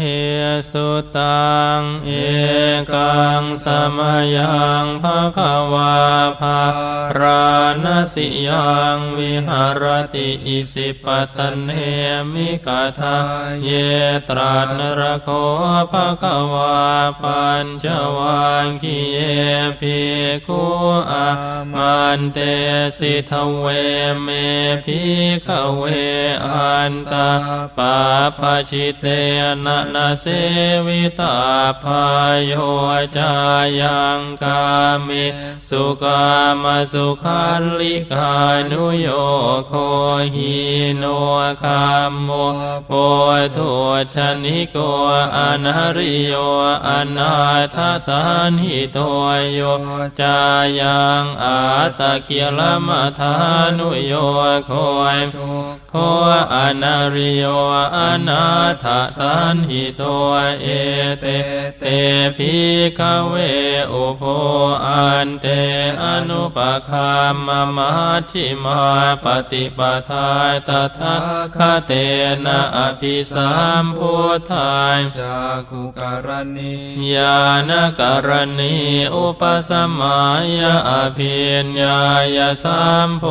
เหสุตังเอ กังสมยังภะคะวาภาราณสิยังวิหารติอิสิปตเนมิกาทาเยตรัสนรโคภะคะวาปัญจวังคีเยภิกขุอามันเตสิทเวเมภิกขเวอันตาปาปชิเตนะนะเสวิตาพายโยจายังกามิสุกามสุขันลิกานุโยโคหิโนคามโมโพทุชนิโกอนาริโยอนาทสันหิโตโยจายังอาตะเกียลมทานุโยโคยโค อนาริโยอนาถสันหิโตเอเตเตภิกขเวอุโพอันเตอนุปคามมัชฌิมาปฏิปทาตถาคเตนะอภิสัมพุทธายจากขุการณีญาณการณีอุปสมัยอภิญญายสัมโพ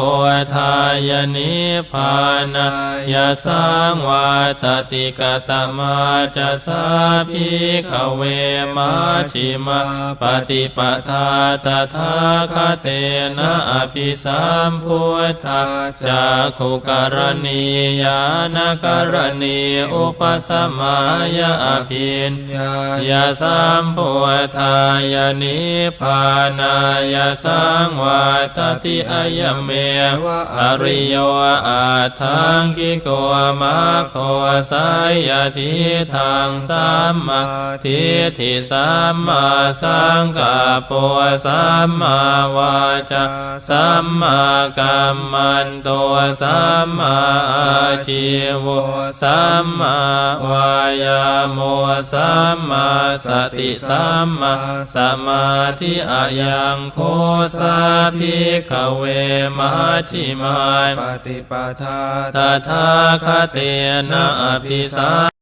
ธายนิพพานายสังวาตติกตมาจะสาภิกเวมาชิมาปฏิปทาตถาคเตนะอภิสัมพุทธาจากขุกรณีญาณกรณีอุปสมัยอภิญญายาสัมพุทธายนิพานายสังวาตติอายเมวะอริโยอาทังกิโกมาโคสายทิทางสัมมาทิฏฐิสัมมาสังกัปปะสัมมาวาจาสัมมากัมมันโตสัมมาอาชีวสัมมาวายาโมสัมมาสติสัมมาสมาธิอายังโคสาภิกขเวมาชิมายปฏิปทาตถาคเตนะอภิสา